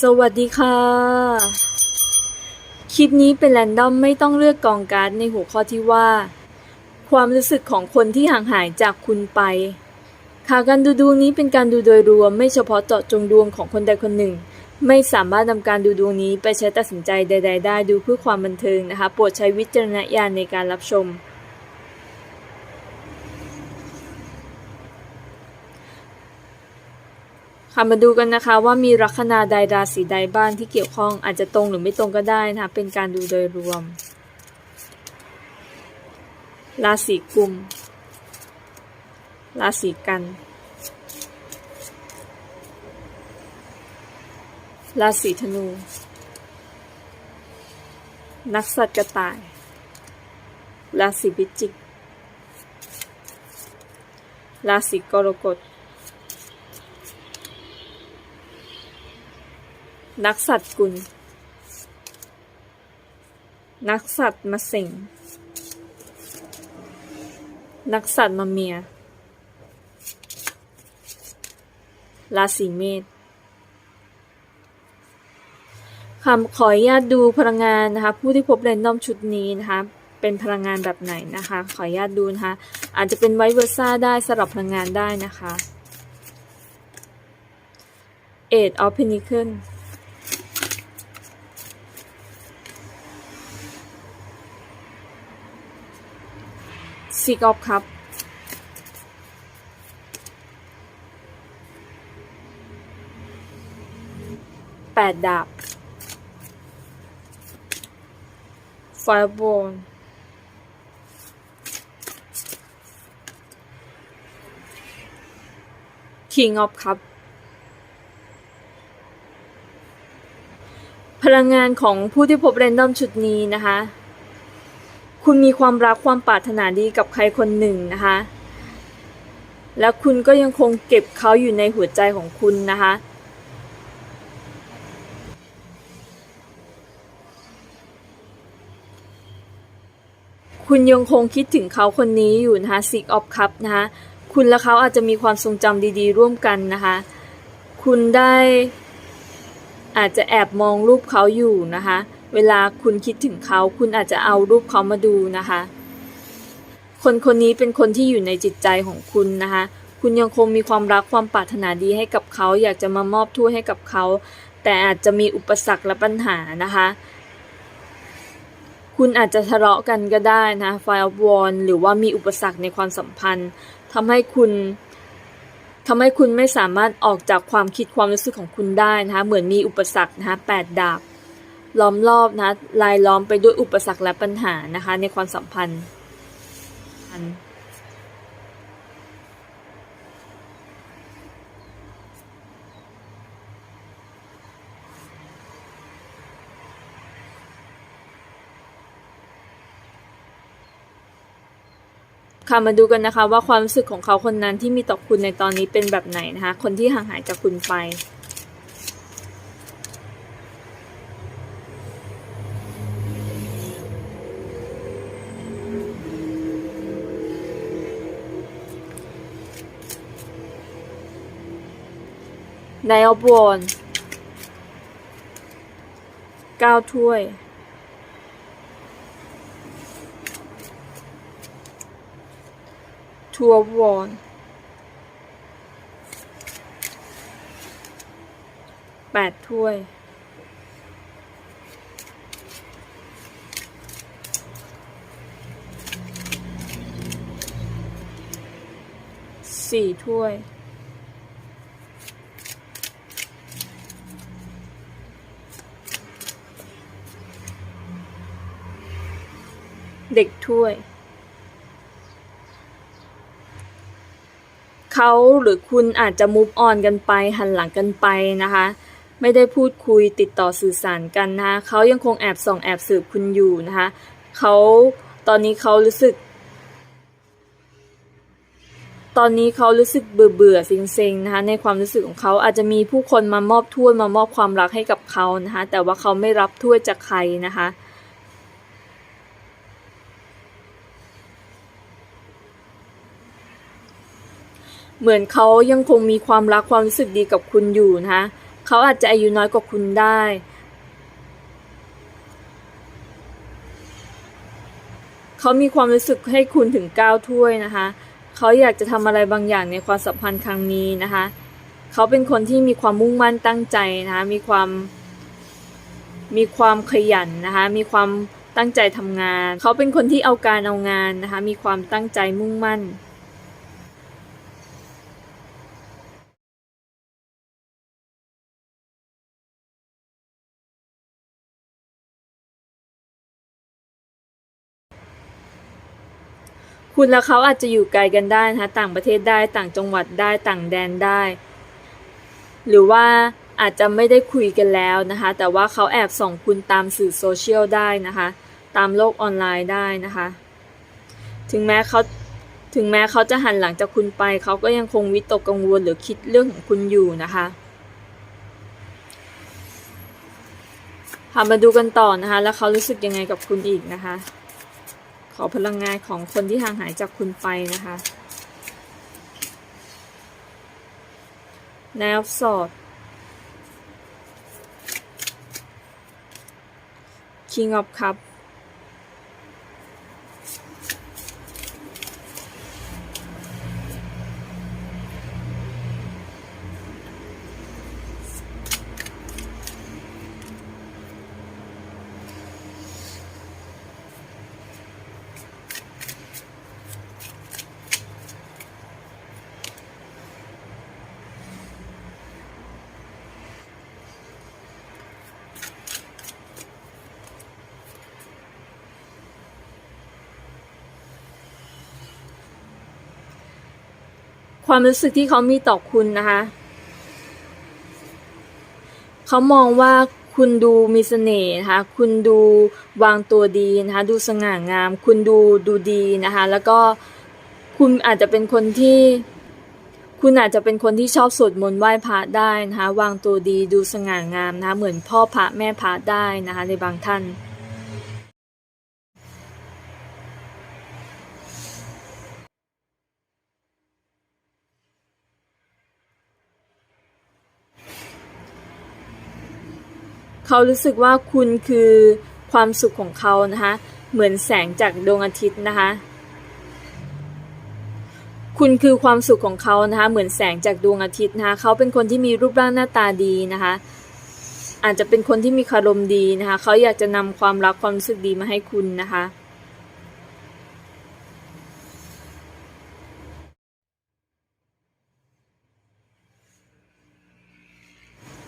สวัสดีค่ะ คลิปนี้เป็นแรนดอมไม่ต้องเลือกกองการ์ดในหัวข้อที่ว่า ความรู้สึกของคนที่ห่างหายจากคุณไปค่ะการดูดวงนี้เป็นการดูโดยรวมไม่เฉพาะเจาะจงดวงของคนใดคนหนึ่ง ไม่สามารถนำการดูดวงนี้ไปใช้ตัดสินใจใด ๆ ได้ดูเพื่อความบันเทิงนะคะ โปรดใช้วิจารณญาณในการรับชม ค่ะมาดูกันนะคะว่ามีลัคนาใดราศีใดบ้างที่เกี่ยวข้องอาจจะตรงหรือไม่ตรงก็ได้นะคะเป็นการดูโดยรวม ราศีกุม ราศีกัน ราศีธนู นักสัตว์กระต่าย ราศีพิจิก ราศีกรกฎ นักสัตว์กุล นักสัตว์มาเสิงนักสัตว์มาเมีย ราศีเมษคำขออนุญาตดูพลังงานนะคะ ผู้ที่พบแรนดอมชุดนี้นะคะ เป็นพลังงานแบบไหนนะคะ ขออนุญาตดูนะคะ อาจจะเป็นไวเวอร์ซ่าได้สลับพลังงานได้นะคะเอ็ดออฟเพนิคั่น ซิกออฟครับแปดดาบไฟบอลคิงออฟครับ พลังงานของผู้ที่พบเรนดอมชุดนี้นะคะ คุณมีความรักความปรารถนาดีกับใครคนหนึ่งนะคะ แล้วคุณก็ยังคงเก็บเขาอยู่ในหัวใจของคุณนะคะ คุณยังคงคิดถึงเขาคนนี้อยู่นะคะ Six of Cups นะคะ คุณและเขาอาจจะมีความทรงจำดีๆ ร่วมกันนะคะ คุณได้อาจจะแอบมองรูปเขาอยู่นะคะ เวลาคุณคิดถึงเขา คุณอาจจะเอารูปเขามาดูนะคะ คนคนนี้เป็นคนที่อยู่ในจิตใจของคุณนะคะ คุณยังคงมีความรักความปรารถนาดีให้กับเขา อยากจะมามอบถ้วยให้กับเขา แต่อาจจะมีอุปสรรคและปัญหานะคะ คุณอาจจะทะเลาะกันก็ได้นะไฟวอนหรือว่ามีอุปสรรคในความสัมพันธ์ทำให้คุณทำให้คุณไม่สามารถออกจากความคิดความรู้สึกของคุณได้นะคะ เหมือนมีอุปสรรคนะคะแปดดาบ ล้อมรอบนะลายล้อมไปด้วยอุปสรรคและปัญหานะคะ ในความสัมพันธ์ค่ะมาดูกันนะคะว่าความรู้สึกของเขาคนนั้นที่มีต่อคุณในตอนนี้เป็นแบบไหนนะคะ คนที่ห่างหายจากคุณไป นายอบวอนเก้าถ้วย ทัวร์วอนแปดถ้วยสี่ถ้วย เด็กถ้วย เขาหรือคุณอาจจะมุฟออนกันไปหันหลังกันไปนะคะ ไม่ได้พูดคุยติดต่อสื่อสารกันนะคะเขายังคงแอบส่องแอบสืบคุณอยู่นะคะเขาตอนนี้เขารู้สึก ตอนนี้เขารู้สึกเบื่อเบื่อๆเซ็งๆนะคะในความรู้สึกของเขาอาจจะมีผู้คนมามอบถ้วยมามอบความรักให้กับเขานะคะแต่ว่าเขาไม่รับถ้วยจากใครนะคะ เหมือนเขายังคงมีความรักความรู้สึกดีกับคุณอยู่นะคะเขเขาอาจจะอายุน้อยกว่าคุณได้ เขามีความรู้สึกให้คุณถึงเก้าถ้วยนะคะ เขาอยากจะทำอะไรบางอย่างในความสัมพันธ์ครั้งนี้นะคะ เขาเป็นคนที่มีความมุ่งมั่นตั้งใจนะคะ มีความ มีความขยันนะคะ มีความตั้งใจทำงาน เขาเป็นคนที่เอาการเอางานนะคะ มีความตั้งใจมุ่งมั่น คุณและเขาอาจจะอยู่ไกลกันได้นะคะต่างประเทศได้ต่างจังหวัดได้ต่างแดนได้ หรือว่าอาจจะไม่ได้คุยกันแล้วนะคะ แต่ว่าเขาแอบส่องคุณตามสื่อโซเชียลได้นะคะ ตามโลกออนไลน์ได้นะคะ ถึงแม้เขาถึงแม้เขาจะหันหลังจากคุณไปเขาก็ยังคงวิตกกังวลหรือคิดเรื่องของคุณอยู่นะคะค่ะมาดูกันต่อนะคะ แล้วเขารู้สึกยังไงกับคุณอีกนะคะ อพลังงานของคนที่ห่างหายจากคุณไปนะคะแนวสอด King of Cup ความรู้สึกที่เขามีต่อคุณนะคะ เขามองว่าคุณดูมีเสน่ห์นะคะ คุณดูวางตัวดีนะคะ ดูสง่างาม คุณดูดูดีนะคะ แล้วก็คุณอาจจะเป็นคนที่ คุณอาจจะเป็นคนที่ชอบสวดมนต์ไหว้พระได้นะคะ วางตัวดี ดูสง่างามนะคะ เหมือนพ่อพระแม่พระได้นะคะ ในบางท่าน เขารู้สึกว่าคุณคือความสุขของเขานะคะ เหมือนแสงจากดวงอาทิตย์นะคะ คุณคือความสุขของเขานะคะ เหมือนแสงจากดวงอาทิตย์นะคะเขาเป็นคนที่มีรูปร่างหน้าตาดีนะคะ อาจจะเป็นคนที่มีคารมดีนะคะ เขาอยากจะนำความรักความรู้สึกดีมาให้คุณนะคะ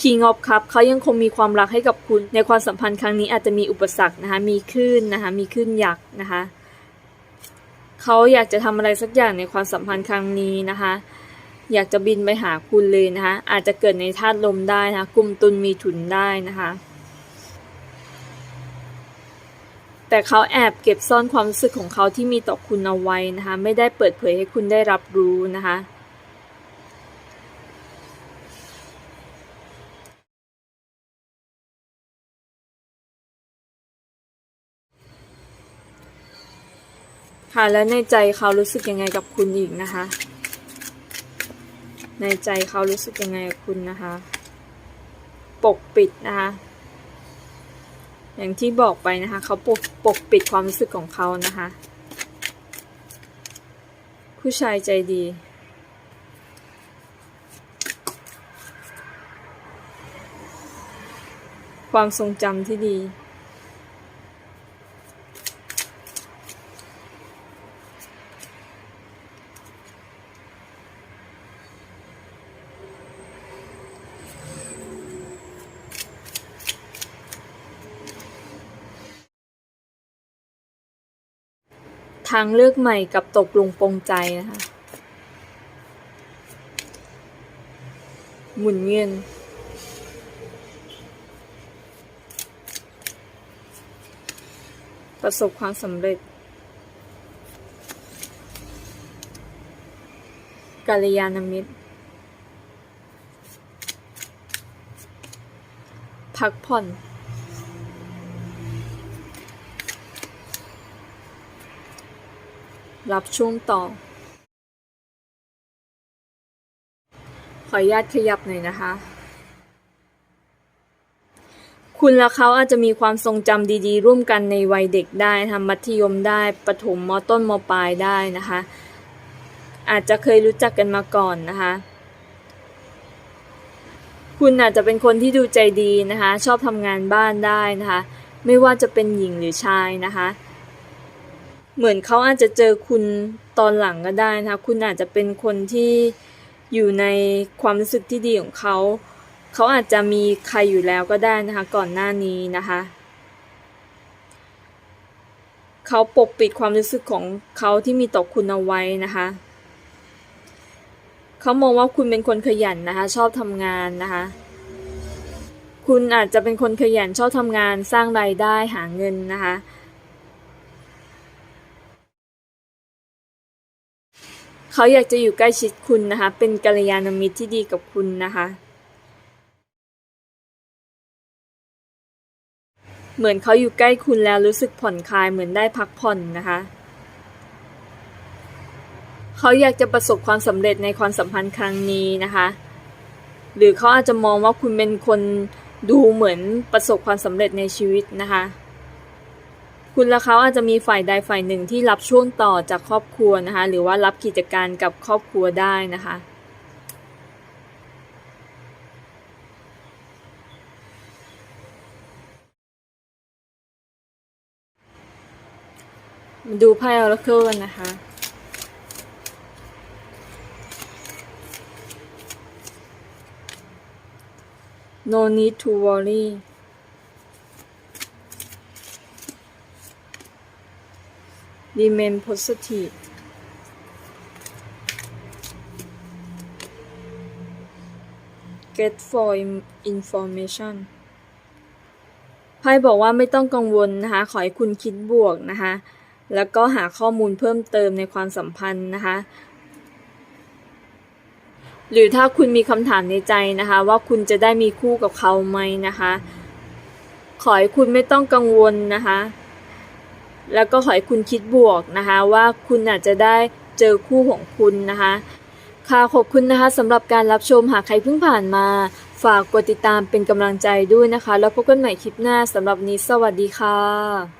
King of Cup เขายังคงมีความรักให้กับคุณ ในความสัมพันธ์ครั้งนี้อาจจะมีอุปสรรคนะคะ มีคลื่นนะคะ มีคลื่นยักษ์นะคะ เขาอยากจะทำอะไรสักอย่างในความสัมพันธ์ครั้งนี้นะคะ อยากจะบินไปหาคุณเลยนะคะ อาจจะเกิดในธาตุลมได้นะคะกลุ่มตุนมีถุนได้นะคะ แต่เขาแอบเก็บซ่อนความรู้สึกของเขาที่มีต่อคุณเอาไว้นะคะ ไม่ได้เปิดเผยให้คุณได้รับรู้นะคะ ค่ะ แล้วในใจเขารู้สึกยังไงกับคุณอีกนะคะ ในใจเขารู้สึกยังไงกับคุณนะคะ ปกปิดนะคะ อย่างที่บอกไปนะคะเขาปกปกปิดความรู้สึกของเขานะคะ ผู้ชายใจดีความทรงจำที่ดี ทางเลือกใหม่กับตกลงปรงใจนะคะ หมุนเงินประสบความสำเร็จกาลยานมิตร พักผ่อน รับช่วงต่อ ขออนุญาตขยับหน่อยนะคะ คุณและเขาอาจจะมีความทรงจำดีๆ ร่วมกันในวัยเด็กได้นะคะมัธยมได้ประถมมต้นมปลายได้นะคะ อาจจะเคยรู้จักกันมาก่อนนะคะคุณอาจจะเป็นคนที่ดูใจดีนะคะ ชอบทำงานบ้านได้นะคะ ไม่ว่าจะเป็นหญิงหรือชายนะคะ เหมือนเขาอาจจะเจอคุณตอนหลังก็ได้นะคะ คุณอาจจะเป็นคนที่อยู่ในความรู้สึกที่ดีของเขา เขาอาจจะมีใครอยู่แล้วก็ได้นะคะ ก่อนหน้านี้นะคะ เขาปกปิดความรู้สึกของเขาที่มีต่อคุณเอาไว้นะคะ เขามองว่าคุณเป็นคนขยันนะคะ ชอบทำงานนะคะ คุณอาจจะเป็นคนขยันชอบทำงานสร้างรายได้หาเงินนะคะ เขาอยากจะอยู่ใกล้ชิดคุณนะคะ เป็นกัลยาณมิตรที่ดีกับคุณนะคะ เหมือนเขาอยู่ใกล้คุณแล้วรู้สึกผ่อนคลายเหมือนได้พักผ่อนนะคะเขาอยากจะประสบความสำเร็จในความสัมพันธ์ครั้งนี้นะคะ หรือเขาอาจจะมองว่าคุณเป็นคนดูเหมือนประสบความสำเร็จในชีวิตนะคะ คุณและเขาอาจจะมีฝ่ายใดฝ่ายหนึ่งที่รับช่วงต่อจากครอบครัวนะคะ หรือว่ารับกิจการกับครอบครัวได้นะคะมาดูไพ่ออร์เคิลกันนะคะ no need to worry remain positive get for information ไพ่บอกว่าไม่ต้องกังวลนะคะ ขอให้คุณคิดบวกนะคะ แล้วก็หาข้อมูลเพิ่มเติมในความสัมพันธ์นะคะ หรือถ้าคุณมีคำถามในใจนะคะ ว่าคุณจะได้มีคู่กับเขาไหมนะคะ ขอให้คุณไม่ต้องกังวลนะคะ แล้วก็ขอให้คุณคิดบวกนะคะ ว่าคุณอาจจะได้เจอคู่ของคุณนะคะ ค่ะขอบคุณนะคะสำหรับการรับชมหากใครเพิ่งผ่านมา ฝากกดติดตามเป็นกำลังใจด้วยนะคะ แล้วพบกันใหม่คลิปหน้าสำหรับนี้สวัสดีค่ะ